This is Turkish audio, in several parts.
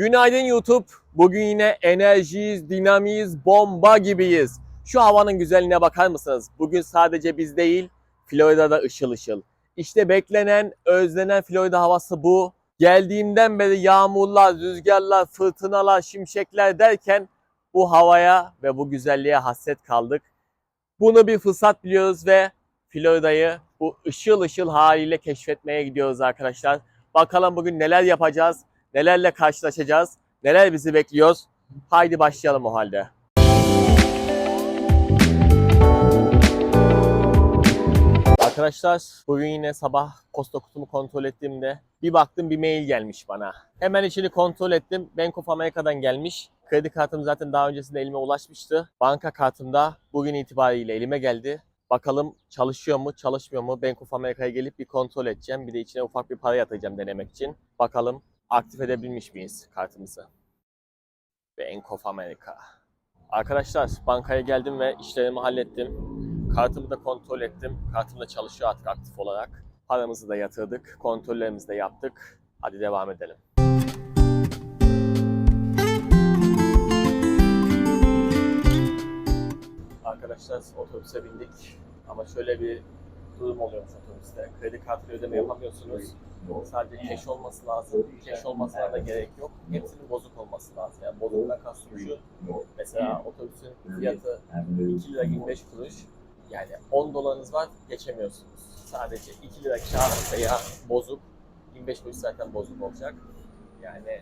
Günaydın YouTube. Bugün yine enerjiyiz, dinamiyiz, bomba gibiyiz. Şu havanın güzelliğine bakar mısınız? Bugün sadece biz değil, Florida'da ışıl ışıl. İşte beklenen, özlenen Florida havası bu. Geldiğimden beri yağmurlar, rüzgarlar, fırtınalar, şimşekler derken bu havaya ve bu güzelliğe hasret kaldık. Bunu bir fırsat biliyoruz ve Florida'yı bu ışıl ışıl haliyle keşfetmeye gidiyoruz arkadaşlar. Bakalım bugün neler yapacağız, nelerle karşılaşacağız, neler bizi bekliyor. Haydi başlayalım o halde. Arkadaşlar bugün yine sabah posta kutumu kontrol ettiğimde bir baktım bir mail gelmiş bana. Hemen içini kontrol ettim. Bank of America'dan gelmiş. Kredi kartım zaten daha öncesinde elime ulaşmıştı. Banka kartım da bugün itibariyle elime geldi. Bakalım çalışıyor mu, çalışmıyor mu? Bank of America'ya gelip bir kontrol edeceğim. Bir de içine ufak bir para yatıracağım denemek için. Bakalım aktif edebilmiş miyiz kartımızı? Bank of America. Arkadaşlar bankaya geldim ve işlerimi hallettim. Kartımı da kontrol ettim. Kartım da çalışıyor artık aktif olarak. Paramızı da yatırdık. Kontrollerimizi de yaptık. Hadi devam edelim. Arkadaşlar otobüse bindik. Ama şöyle bir durum oluyormuş otobüste. Kredi kartıyla ödeme yapamıyorsunuz. Sadece cash olması lazım. Cash olmasına da gerek yok. Hepsinin bozuk olması lazım. Yani bozuktan kastım şu. Mesela otobüsün fiyatı 2 lira 25 kuruş. Yani 10 dolarınız var geçemiyorsunuz. Sadece 2 lira kağıt veya bozuk. 25 kuruş zaten bozuk olacak. Yani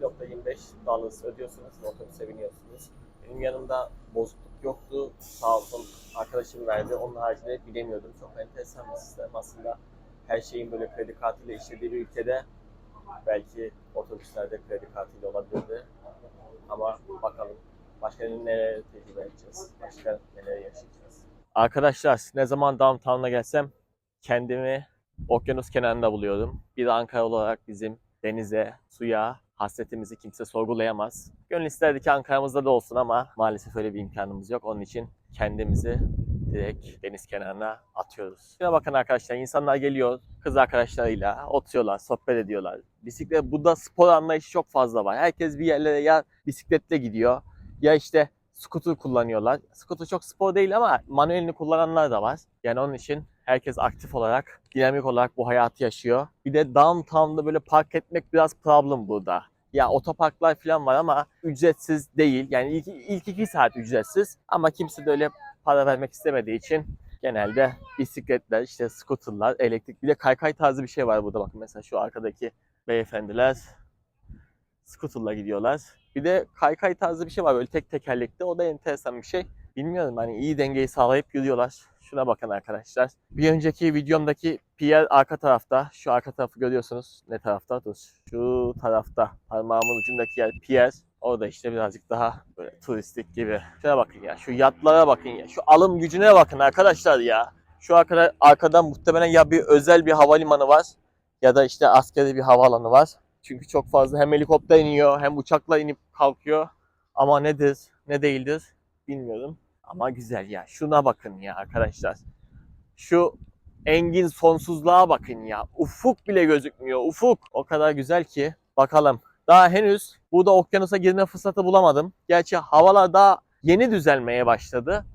2.25 dolar ödüyorsunuz ve otobüse biniyorsunuz. Benim yanımda bozukluk yoktu. Sağ olsun arkadaşım verdi. Onun haricinde bilemiyordum. Çok enteresan bir sistem aslında. Her şeyin böyle kredi kartıyla işlediği bir ülkede belki otobüslerde kredi kartıyla olabilirdi. Ama bakalım başka neler tecrübe edeceğiz. Başka neler yaşayacağız. Arkadaşlar ne zaman downtown'a gelsem kendimi okyanus kenarında buluyorum. Bir Ankara olarak bizim denize, suya hasretimizi kimse sorgulayamaz. Gönül isterdi ki Ankara'mızda da olsun ama maalesef öyle bir imkanımız yok. Onun için kendimizi direkt deniz kenarına atıyoruz. Şuna bakın arkadaşlar insanlar geliyor kız arkadaşlarıyla oturuyorlar, sohbet ediyorlar. Bisiklet, burada spor anlayışı çok fazla var. Herkes bir yerlere ya bisikletle gidiyor ya işte scooter kullanıyorlar. Scooter çok spor değil ama manuelini kullananlar da var. Yani onun için herkes aktif olarak, dinamik olarak bu hayatı yaşıyor. Bir de downtown'da böyle park etmek biraz problem burada. Ya otoparklar falan var ama ücretsiz değil. Yani ilk, ilk iki saat ücretsiz ama kimse de öyle para vermek istemediği için genelde bisikletler, işte scooterlar, elektrik bir de kaykay tarzı bir şey var burada bakın mesela şu arkadaki beyefendiler scooterla gidiyorlar. Bir de kaykay tarzı bir şey var böyle tek tekerlekli. O da enteresan bir şey. Bilmiyorum hani iyi dengeyi sağlayıp yürüyorlar. Şuna bakın arkadaşlar. Bir önceki videomdaki pier arka tarafta. Şu arka tarafı görüyorsunuz. Ne tarafta? Dur. Şu tarafta. Parmağımın ucundaki yer pier. Orada işte birazcık daha böyle turistik gibi. Şuna bakın ya. Şu yatlara bakın ya. Şu alım gücüne bakın arkadaşlar ya. Şu arkada, arkadan muhtemelen ya bir özel bir havalimanı var ya da işte askeri bir havaalanı var. Çünkü çok fazla hem helikopter iniyor hem uçakla inip kalkıyor. Ama nedir ne değildir bilmiyorum. Ama güzel ya. Şuna bakın ya arkadaşlar. Şu engin sonsuzluğa bakın ya. Ufuk bile gözükmüyor. Ufuk. O kadar güzel ki. Bakalım. Daha henüz burada okyanusa girme fırsatı bulamadım. Gerçi havalar daha yeni düzelmeye başladı.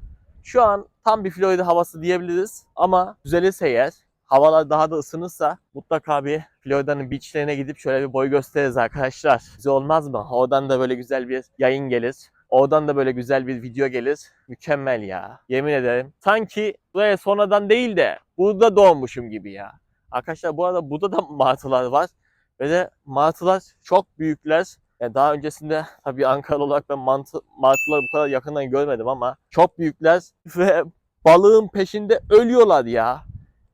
Şu an tam bir Florida havası diyebiliriz. Ama düzelirse eğer havalar daha da ısınırsa mutlaka bir Florida'nın beachlerine gidip şöyle bir boy gösteririz arkadaşlar. Güzel olmaz mı? Oradan da böyle güzel bir yayın gelir. Oradan da böyle güzel bir video gelir. Mükemmel ya. Yemin ederim. Sanki buraya sonradan değil de burada doğmuşum gibi ya. Arkadaşlar bu arada burada da martılar var. Ve de martılar çok büyükler. Yani daha öncesinde tabii Ankara olarak ben mantı, martıları bu kadar yakından görmedim ama çok büyükler ve balığın peşinde ölüyorlar ya.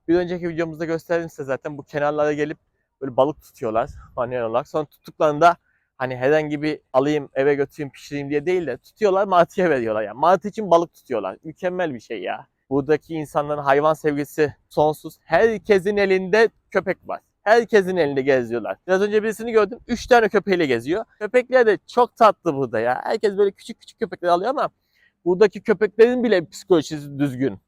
Bir önceki videomuzda gösterdim size zaten bu kenarlara gelip böyle balık tutuyorlar manuel olarak. Sonra tuttuklarında hani herhangi bir alayım eve götüreyim pişireyim diye değil de tutuyorlar martıya veriyorlar ya. Yani. Martı için balık tutuyorlar. Mükemmel bir şey ya. Buradaki insanların hayvan sevgisi sonsuz. Herkesin elinde köpek var. Herkesin elinde geziyorlar. Biraz önce birisini gördüm. Üç tane köpeğiyle geziyor. Köpekler de çok tatlı burada ya. Herkes böyle küçük küçük köpekler alıyor ama buradaki köpeklerin bile psikolojisi düzgün.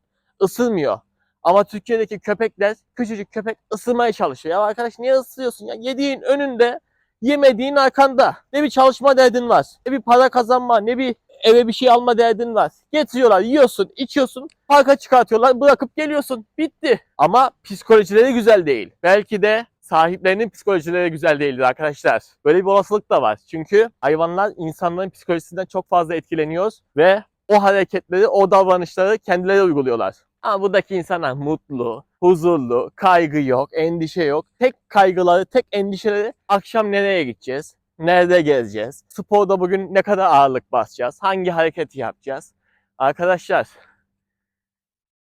Isırmıyor. Ama Türkiye'deki köpekler, küçücük köpek ısırmaya çalışıyor. Ya arkadaş niye ısırıyorsun ya? Yediğin önünde Yemediğin arkanda. Ne bir çalışma derdin var. Ne bir para kazanma. Ne bir eve bir şey alma derdin var. Getiriyorlar, yiyorsun, içiyorsun. Parka çıkartıyorlar, bırakıp geliyorsun. Bitti. Ama psikolojileri güzel değil. Belki de sahiplerinin psikolojileri güzel değildir arkadaşlar. Böyle bir olasılık da var. Çünkü hayvanlar insanların psikolojisinden çok fazla etkileniyor ve o hareketleri, o davranışları kendileri uyguluyorlar. Ama buradaki insanlar mutlu, huzurlu, kaygı yok, endişe yok. Tek kaygıları, tek endişeleri akşam nereye gideceğiz? Nerede gezeceğiz? Sporda bugün ne kadar ağırlık basacağız? Hangi hareketi yapacağız? Arkadaşlar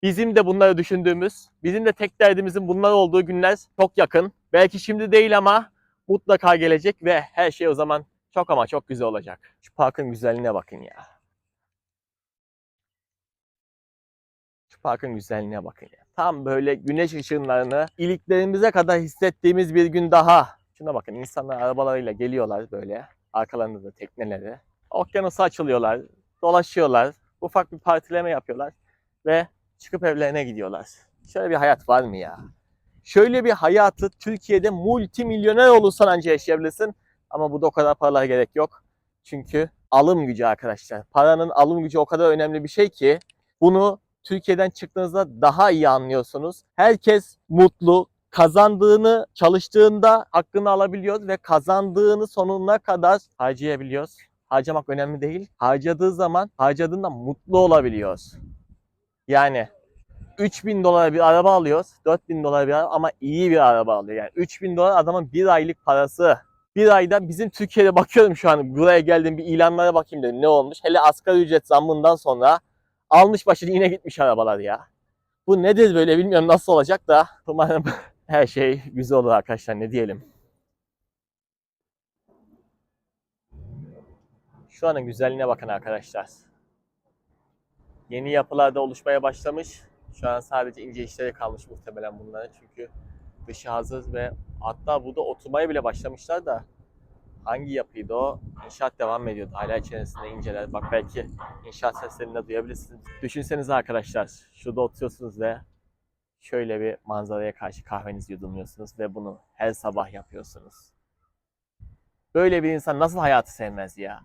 bizim de bunları düşündüğümüz, bizim de tek derdimizin bunlar olduğu günler çok yakın. Belki şimdi değil ama mutlaka gelecek ve her şey o zaman çok ama çok güzel olacak. Şu parkın güzelliğine bakın ya. Parkın güzelliğine bakın ya. Tam böyle güneş ışınlarını iliklerimize kadar hissettiğimiz bir gün daha. Şuna bakın insanlar arabalarıyla geliyorlar böyle. Arkalarında da tekneleri. Okyanusa açılıyorlar. Dolaşıyorlar. Ufak bir partileme yapıyorlar. Ve çıkıp evlerine gidiyorlar. Şöyle bir hayat var mı ya? Şöyle bir hayatı Türkiye'de multimilyoner olursan anca yaşayabilirsin. Ama bu da o kadar paralara gerek yok. Çünkü alım gücü arkadaşlar. Paranın alım gücü o kadar önemli bir şey ki bunu Türkiye'den çıktığınızda daha iyi anlıyorsunuz. Herkes mutlu, kazandığını çalıştığında hakkını alabiliyoruz ve kazandığını sonuna kadar harcayabiliyoruz. Harcamak önemli değil. Harcadığı zaman harcadığında mutlu olabiliyoruz. Yani 3000 dolara bir araba alıyoruz. 4000 dolara bir araba ama iyi bir araba alıyor. Yani 3000 dolar adamın bir aylık parası. Bir ayda bizim Türkiye'de bakıyorum şu an buraya geldim bir ilanlara bakayım dedim ne olmuş. Hele asgari ücret zammından sonra almış başını yine gitmiş arabalar ya. Bu nedir böyle bilmiyorum nasıl olacak da umarım her şey güzel olur arkadaşlar ne diyelim. Şu anın güzelliğine bakın arkadaşlar. Yeni yapılar da oluşmaya başlamış. Şu an sadece ince işleri kalmış muhtemelen bunların çünkü dışı hazır ve hatta burada oturmaya bile başlamışlar da hangi yapıydı o? İnşaat devam ediyordu. Hala içerisinde inceler. Bak belki inşaat seslerini de duyabilirsiniz. Düşünsenize arkadaşlar. Şurada oturuyorsunuz ve şöyle bir manzaraya karşı kahvenizi yudumluyorsunuz ve bunu her sabah yapıyorsunuz. Böyle bir insan nasıl hayatı sevmez ya?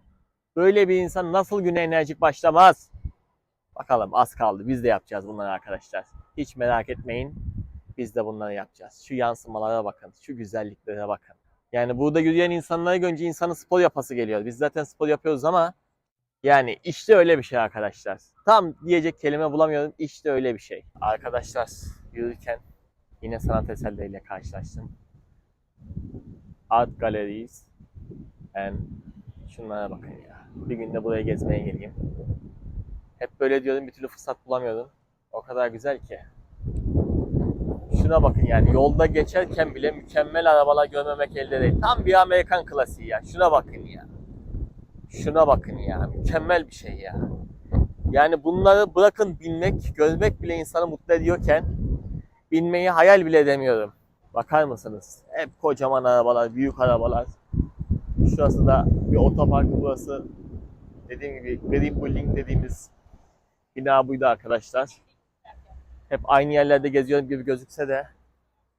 Böyle bir insan nasıl güne enerjik başlamaz? Bakalım az kaldı. Biz de yapacağız bunları arkadaşlar. Hiç merak etmeyin. Biz de bunları yapacağız. Şu yansımalara bakın. Şu güzelliklere bakın. Yani burada yürüyen insanları görünce insanın spor yapası geliyor. Biz zaten spor yapıyoruz ama yani işte öyle bir şey arkadaşlar. Tam diyecek kelime bulamıyorum. İşte öyle bir şey. Arkadaşlar yürürken yine sanat eserleriyle karşılaştım. Art galleries. And şunlara bakın ya. Bir günde buraya gezmeye geleyim. Hep böyle diyordum bir türlü fırsat bulamıyordum. O kadar güzel ki. Şuna bakın yani yolda geçerken bile mükemmel arabalar görmemek elde değil. Tam bir Amerikan klasiği ya. Şuna bakın ya. Şuna bakın ya. Mükemmel bir şey ya. Yani bunları bırakın binmek, görmek bile insanı mutlu ediyorken binmeyi hayal bile edemiyorum. Bakar mısınız? Hep kocaman arabalar, büyük arabalar. Şurası da bir otoparkı burası. Dediğim gibi Green Building dediğimiz bina buydu arkadaşlar. Hep aynı yerlerde geziyorum gibi gözükse de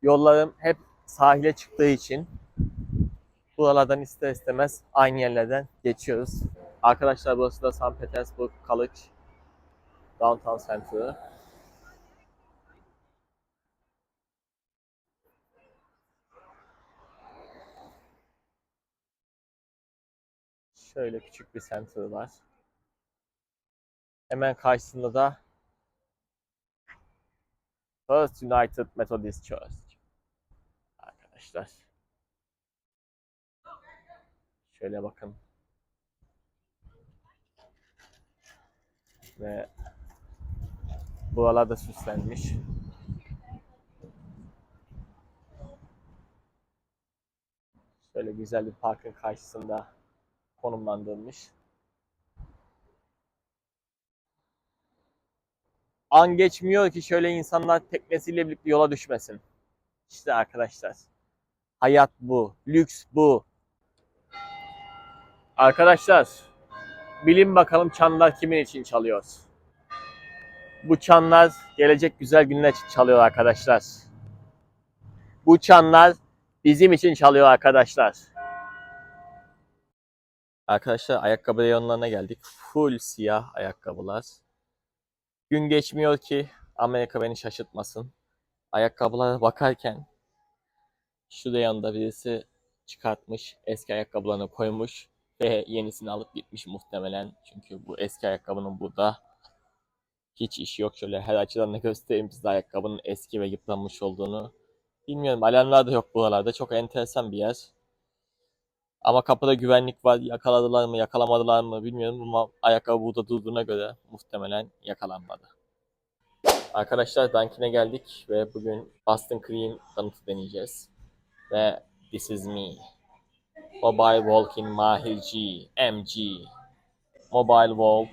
yollarım hep sahile çıktığı için buralardan ister istemez aynı yerlerden geçiyoruz. Arkadaşlar burası da St. Petersburg College Downtown Center. Şöyle küçük bir center var. Hemen karşısında da First United Methodist Church. Arkadaşlar. Şöyle bakın. Ve buralar da süslenmiş. Şöyle güzel bir parkın karşısında konumlandırılmış. An geçmiyor ki şöyle insanlar teknesiyle birlikte yola düşmesin. İşte arkadaşlar. Hayat bu. Lüks bu. Arkadaşlar. Bilin bakalım çanlar kimin için çalıyor? Bu çanlar gelecek güzel günler için çalıyor arkadaşlar. Bu çanlar bizim için çalıyor arkadaşlar. Arkadaşlar ayakkabı reyonlarına geldik. Full siyah ayakkabılar. Gün geçmiyor ki Amerika beni şaşırtmasın. Ayakkabılara bakarken şu reyonda birisi çıkartmış, eski ayakkabılarını koymuş ve yenisini alıp gitmiş muhtemelen. Çünkü bu eski ayakkabının burada hiç işi yok. Şöyle her açıdan da göstereyim size ayakkabının eski ve yıpranmış olduğunu. Bilmiyorum alarmlar da yok buralarda. Çok enteresan bir yer. Ama kapıda güvenlik var. Yakaladılar mı, yakalamadılar mı bilmiyorum ama ayakkabı burada durduğuna göre muhtemelen yakalanmadı. Arkadaşlar Dunkin'e geldik ve bugün Boston Cream tanıtı deneyeceğiz. Ve This is me. Mobile Walking Mahir G, MG. Mobile Walk.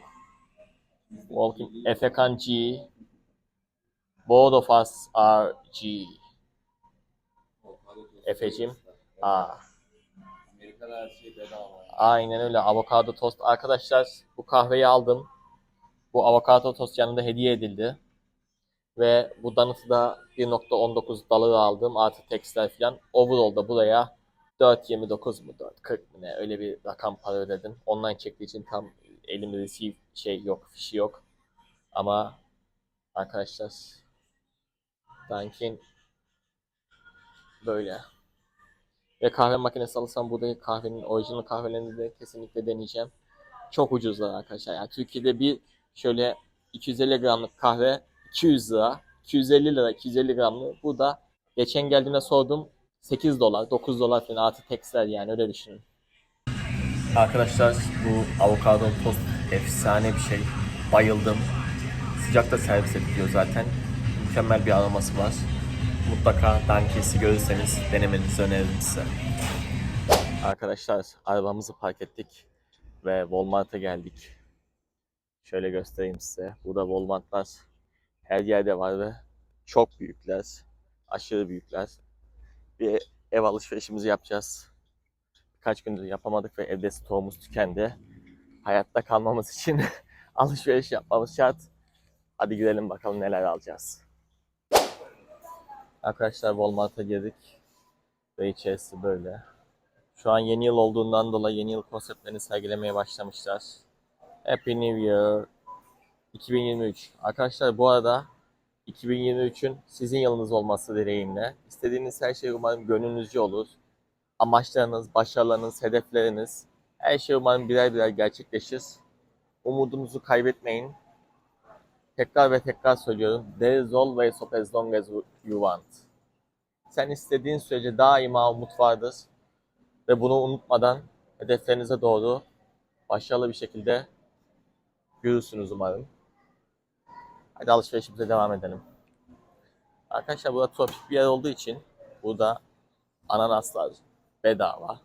Walking Efekan G. Both of us are G. Efe'cim A. Amerika'da her şey bedava. Aynen öyle. Avokado tost. Arkadaşlar bu kahveyi aldım. Bu avokado tost yanında hediye edildi. Ve bu donut'u da 1.19 dolara aldım. Artı tekstil falan. Overall'da buraya 4.29 mu 4.40 mı ne öyle bir rakam para ödedim. Online çektiği için tam elimde receive şey yok, fişi yok. Ama arkadaşlar Dunkin böyle. Ve kahve makinesi alırsam burada kahvenin orijinal kahvelerini de kesinlikle deneyeceğim. Çok ucuzlar arkadaşlar. Yani Türkiye'de bir şöyle 250 gramlık kahve 200 lira. 250 lira 250 gramlı. Bu da geçen geldiğimde sordum 8 dolar 9 dolar falan artı tekstil yani öyle düşünün. Arkadaşlar bu avokado tost efsane bir şey. Bayıldım. Sıcakta servis ediliyor zaten. Mükemmel bir aroması var. Mutlaka Dunkin's'i görürseniz denemenizi öneririm size. Arkadaşlar arabamızı park ettik ve Walmart'a geldik. Şöyle göstereyim size. Burada Walmart'lar her yerde var ve çok büyükler. Aşırı büyükler. Bir ev alışverişimizi yapacağız. Birkaç gündür yapamadık ve evde stoğumuz tükendi. Hayatta kalmamız için alışveriş yapmamız şart. Hadi gidelim bakalım neler alacağız. Arkadaşlar Walmart'a girdik. Ve içerisi böyle. Şu an yeni yıl olduğundan dolayı yeni yıl konseptlerini sergilemeye başlamışlar. Happy New Year 2023. Arkadaşlar bu arada 2023'ün sizin yılınız olması dileğimle. İstediğiniz her şey umarım gönlünüzce olur. Amaçlarınız, başarılarınız, hedefleriniz her şey umarım birer birer gerçekleşir. Umudunuzu kaybetmeyin. Tekrar ve tekrar söylüyorum. There is always hope as long as you want. Sen istediğin sürece daima umut vardır. Ve bunu unutmadan hedeflerinize doğru başarılı bir şekilde yürürsünüz umarım. Hadi alışverişimize devam edelim. Arkadaşlar burada tropik bir yer olduğu için burada ananaslar bedava.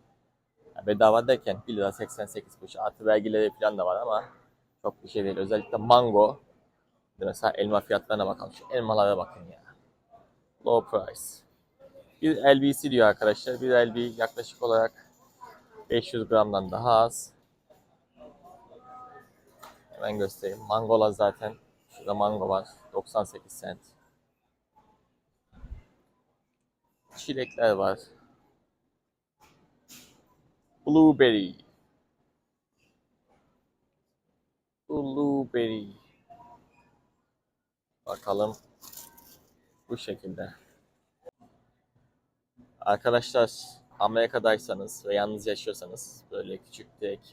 Yani bedava derken 1 lira 88 kuruş artı vergileri falan da var ama çok bir şey değil. Özellikle mango. Mesela elma fiyatlarına bakalım. Şu elmalara bakın ya. Low price. Bir LBC diyor arkadaşlar. Bir LB yaklaşık olarak 500 gramdan daha az. Hemen göstereyim. Mangolar zaten. Şurada mango var. 98 cent. Çilekler var. Blueberry. Blueberry. Bakalım. Bu şekilde. Arkadaşlar Amerika'daysanız ve yalnız yaşıyorsanız böyle küçük direkt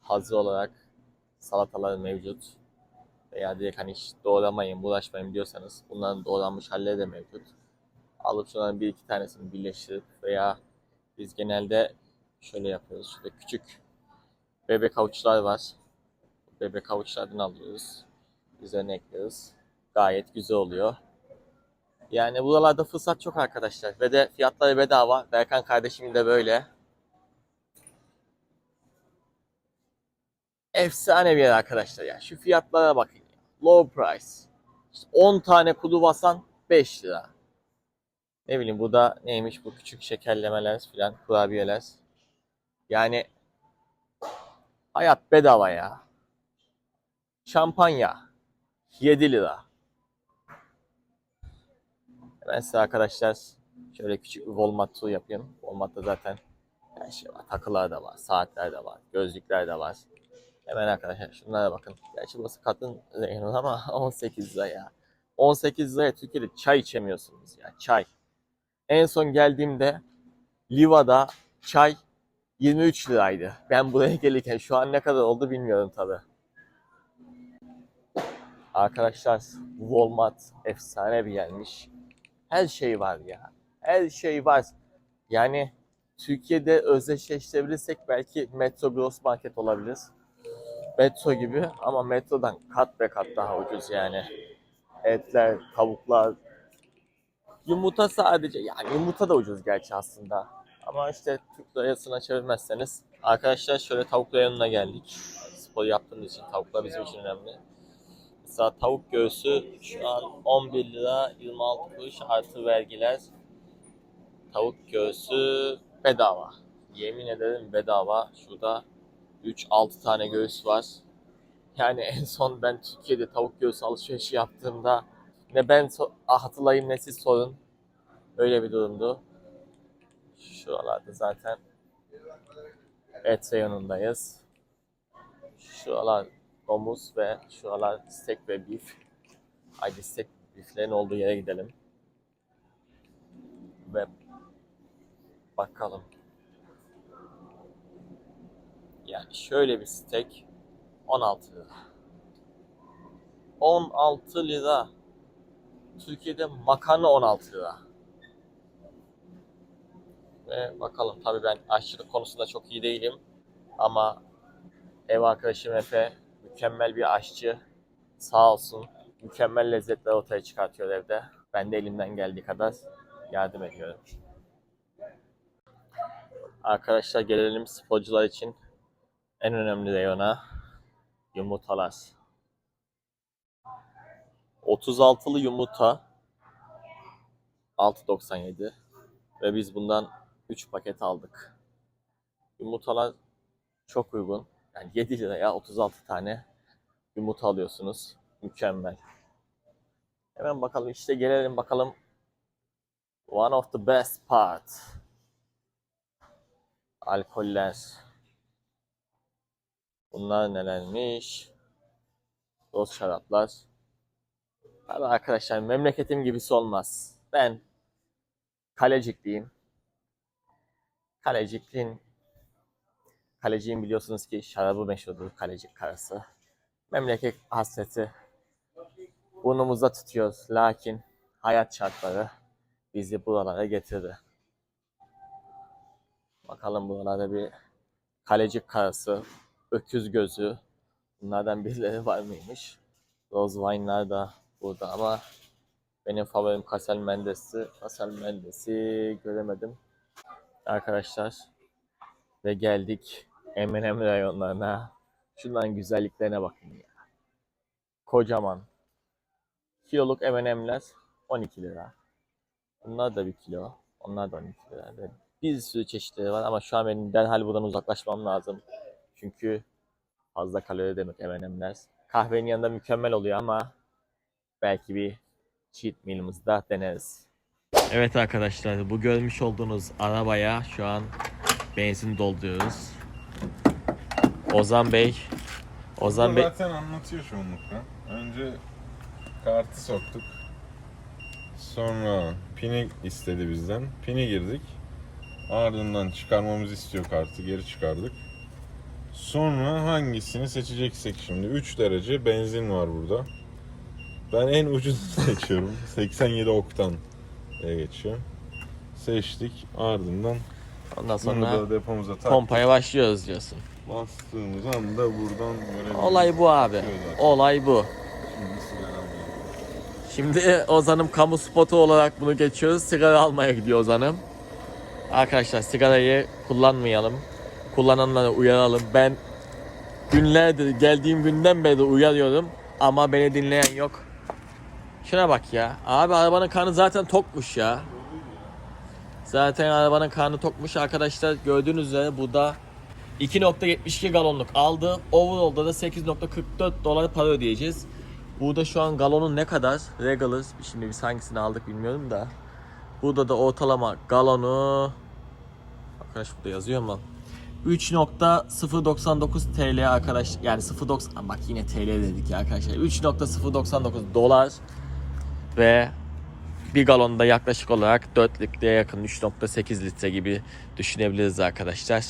hazır olarak salatalar mevcut. Veya direkt hani hiç doğramayın, bulaşmayın diyorsanız bunların doğranmış halleri de mevcut. Alıp şunların bir iki tanesini birleştirip veya biz genelde şöyle yapıyoruz. Şurada küçük bebek avuçlar var. Bebek avuçlardan alıyoruz. Üzerine ekliyoruz. Gayet güzel oluyor. Yani buralarda fırsat çok arkadaşlar. Ve de fiyatları bedava. Berkan kardeşim de böyle. Efsane bir yer arkadaşlar ya. Şu fiyatlara bakın. Low price. İşte 10 tane kudu basan 5 lira. Ne bileyim bu da neymiş bu küçük şekerlemeler filan kurabiyeler. Yani hayat bedava ya. Şampanya 7 lira. Ben size arkadaşlar şöyle küçük bir Walmart tur yapayım. Walmart'ta zaten Her şey var. Takılar da var, saatler de var, gözlükler de var. Hemen arkadaşlar şunlara bakın. Gerçi burası kadın reyonu ama 18 lira ya. 18 liraya Türkiye'de çay içemiyorsunuz ya. Çay. En son geldiğimde Liva'da çay 23 liraydı. Ben buraya gelirken şu an ne kadar oldu bilmiyorum tabi. Arkadaşlar Walmart efsane bir yermiş. Her şey var ya. Her şey var. Yani Türkiye'de özdeşleştirebilirsek belki Metro Gross Market olabilir. Metro gibi ama Metro'dan kat be kat daha ucuz yani. Etler, tavuklar, yumurta sadece yani yumurta da ucuz gerçi aslında. Ama işte Türk lirasına çevirmezseniz. Arkadaşlar şöyle tavuk yanına geldik. Spor yaptığımız için tavuklar bizim için önemli. Mesela tavuk göğsü şu an 11 lira 26 kuruş artı vergiler. Tavuk göğsü bedava. Yemin ederim bedava. Şurada 3-6 tane göğüs var. Yani en son ben Türkiye'de tavuk göğsü alışverişi yaptığımda ne ben so- hatırlayayım ne siz sorun. Öyle bir durumdu. Şuralarda zaten et reyonundayız. Şuralar domuz ve şuralar steak ve beef. Haydi steak beeflerin olduğu yere gidelim. Ve bakalım. Yani şöyle bir steak 16 lira. 16 lira. Türkiye'de makarna 16 lira. Ve bakalım tabii ben aşçılık konusunda çok iyi değilim. Ama ev arkadaşım Efe mükemmel bir aşçı. Sağ olsun. Mükemmel lezzetler ortaya çıkartıyor evde. Ben de elimden geldiği kadar yardım ediyorum. Arkadaşlar gelelim sporcular için en önemli reyona yumurtalar. 36'lı yumurta 6.97 ve biz bundan 3 paket aldık. Yumurtalar çok uygun. Yani 7 liraya 36 tane yumurta alıyorsunuz. Mükemmel. Hemen bakalım işte gelelim bakalım. One of the best part. Alkoller. Bunlar nelermiş? Doz şaraplar. Abi arkadaşlar memleketim gibisi olmaz. Ben Kalecikliyim. Kalecikliğin Kaleciyim biliyorsunuz ki şarabı meşhurdur Kalecik karası. Memleket hasreti burnumuzda tutuyoruz. Lakin hayat şartları bizi buralara getirdi. Bakalım buralarda bir Kalecik karası, öküz gözü bunlardan birileri var mıymış? Rose wine'lar da burada ama benim favorim Casal Mendes'i. Casal Mendes'i göremedim. Arkadaşlar ve geldik M&M rayonlarına. Şunların güzelliklerine bakın ya. Kocaman. Kiloluk M&M'ler 12 lira. Bunlar da bir kilo. Onlar da 12 lira. Bir sürü çeşitleri var ama şu an benim derhal buradan uzaklaşmam lazım. Çünkü fazla kalori demek M&M'ler. Kahvenin yanında mükemmel oluyor ama belki bir cheat meal'ımızda deneriz. Evet arkadaşlar bu görmüş olduğunuz arabaya şu an benzin dolduruyoruz. Ozan Bey Ozan Bey zaten anlatıyor çoğunlukla. Önce kartı soktuk. Sonra pini istedi bizden. Pini girdik. Ardından çıkarmamızı istiyor kartı. Geri çıkardık. Sonra hangisini seçeceksek şimdi. 3 derece benzin var burada. Ben en ucuzunu seçiyorum. 87 oktan diye geçiyor. Seçtik. Ardından ondan bunu sonra da depomuza taktık. pompaya başlıyoruz diyorsun. Bastığımız anda buradan görebiliyoruz. Olay bu abi. Olay bu. Şimdi Ozan'ım kamu spotu olarak bunu geçiyoruz. Sigara almaya gidiyor Ozan'ım. Arkadaşlar sigarayı kullanmayalım. Kullananları uyaralım. Ben günlerdir geldiğim günden beri uyarıyorum ama beni dinleyen yok. Şuna bak ya. Abi arabanın karnı zaten tokmuş ya. Zaten arabanın karnı tokmuş arkadaşlar. Gördüğünüz üzere burada 2.72 galonluk aldı. Overall'da da 8.44 dolar para ödeyeceğiz. Burada şu an galonun ne kadar? Regular. Şimdi biz hangisini aldık bilmiyorum da. Burada da ortalama galonu Arkadaş burada yazıyor mu? 3.099 TL arkadaş yani 0.90 bak yine TL dedik ya arkadaşlar 3.099 dolar ve bir galonda yaklaşık olarak 4 litreye yakın 3.8 litre gibi düşünebiliriz arkadaşlar.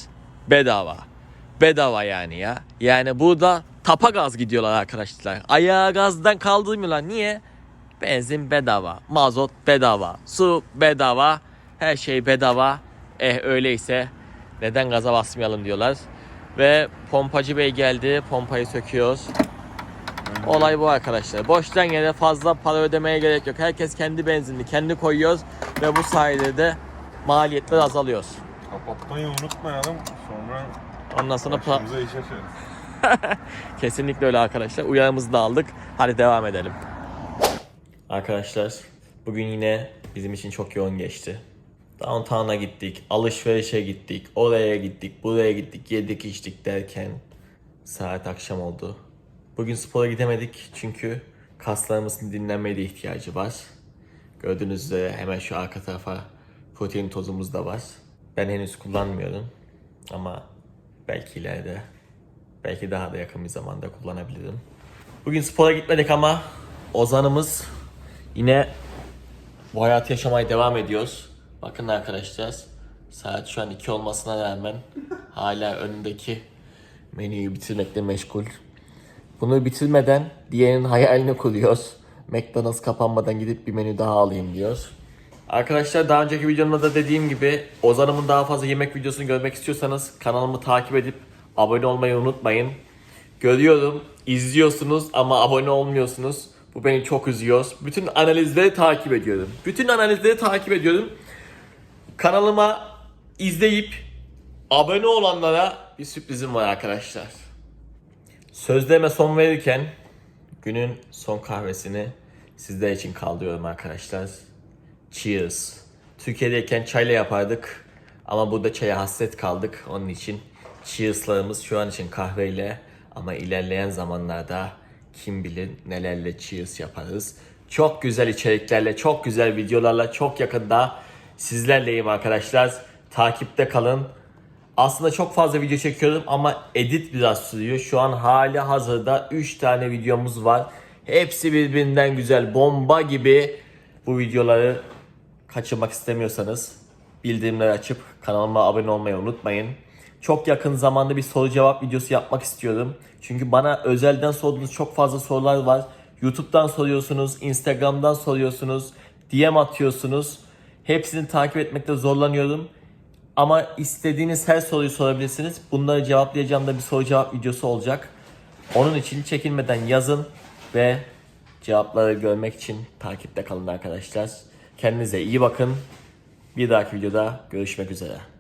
Bedava. Bedava yani ya. Yani burada tapa gaz gidiyorlar arkadaşlar. Ayağa gazdan kaldırmıyorlar. Niye? Benzin bedava, mazot bedava, su bedava, her şey bedava. Eh öyleyse neden gaza basmayalım diyorlar. Ve pompacı bey geldi, pompayı söküyoruz. Olay bu arkadaşlar. Boştan yere fazla para ödemeye gerek yok. Herkes kendi benzinini kendi koyuyoruz ve bu sayede de maliyetler azalıyor. Kapatmayı unutmayalım. Sonra Ondan sonra başımıza iş açarız. Kesinlikle öyle arkadaşlar. Uyarımızı da aldık. Hadi devam edelim. Arkadaşlar bugün yine bizim için çok yoğun geçti. Downtown'a gittik, alışverişe gittik, oraya gittik, buraya gittik, yedik içtik derken saat akşam oldu. Bugün spora gidemedik çünkü kaslarımızın dinlenmeye de ihtiyacı var. Gördüğünüz üzere hemen şu arka tarafa protein tozumuz da var. Ben henüz kullanmıyorum ama belki ileride Belki daha da yakın bir zamanda kullanabilirim. Bugün spora gitmedik ama Ozan'ımız yine bu hayatı yaşamaya devam ediyoruz. Bakın arkadaşlar saat şu an 2 olmasına rağmen hala önündeki menüyü bitirmekle meşgul. Bunu bitirmeden diğerinin hayalini kuruyoruz. McDonald's kapanmadan gidip bir menü daha alayım diyoruz. Arkadaşlar daha önceki videomda da dediğim gibi Ozan'ımın daha fazla yemek videosunu görmek istiyorsanız kanalımı takip edip abone olmayı unutmayın. Görüyorum, izliyorsunuz ama abone olmuyorsunuz. Bu beni çok üzüyor. Bütün analizleri takip ediyorum. Bütün analizleri takip ediyorum. Kanalıma izleyip abone olanlara bir sürprizim var arkadaşlar. Sözlerime son verirken günün son kahvesini sizler için kaldırıyorum arkadaşlar. Cheers. Türkiye'deyken çayla yapardık ama burada çaya hasret kaldık. Onun için cheers'larımız şu an için kahveyle ama ilerleyen zamanlarda kim bilir nelerle cheers yaparız. Çok güzel içeriklerle, çok güzel videolarla çok yakında sizlerleyim arkadaşlar. Takipte kalın. Aslında çok fazla video çekiyorum ama edit biraz sürüyor. Şu an hali hazırda 3 tane videomuz var. Hepsi birbirinden güzel, bomba gibi. Bu videoları kaçırmak istemiyorsanız bildirimleri açıp kanalıma abone olmayı unutmayın. Çok yakın zamanda bir soru cevap videosu yapmak istiyorum. Çünkü bana özelden sorduğunuz çok fazla sorular var. YouTube'dan soruyorsunuz, Instagram'dan soruyorsunuz, DM atıyorsunuz. Hepsini takip etmekte zorlanıyorum. Ama istediğiniz her soruyu sorabilirsiniz. Bunları cevaplayacağım da bir soru cevap videosu olacak. Onun için çekinmeden yazın ve cevapları görmek için takipte kalın arkadaşlar. Kendinize iyi bakın. Bir dahaki videoda görüşmek üzere.